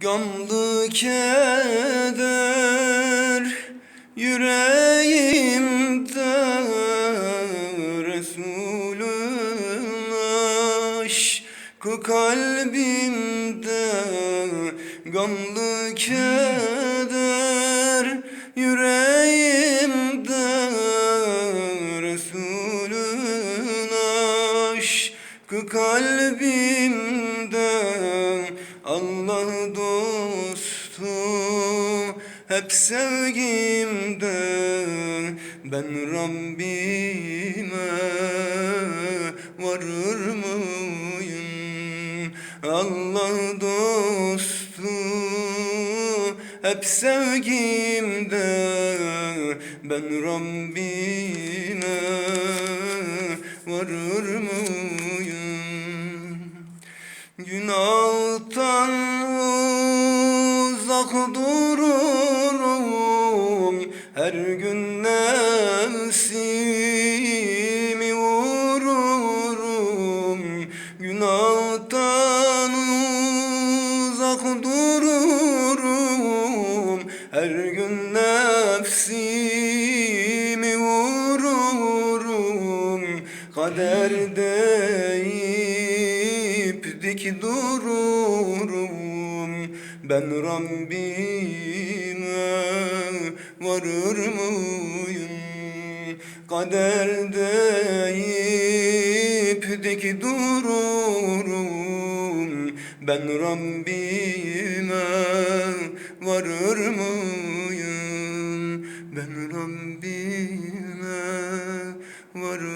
Gamlı keder yüreğimde Resulün aşkı kalbimde. Gamlı keder yüreğimde Resulün aşkı kalbimde hep sevgimde Ben Rabbime varır mıyım? Allah dostu hep sevgimde Ben Rabbime varır mıyım? Günahtan uzak dururum Her gün nefsimi vururum Günahtan uzak dururum. Her gün nefsimi vururum Kader deyip dik dururum Ben Rabbime varır mıyım? Kader deyip dik dururum Ben Rabbime varır mıyım? Ben Rabbime varır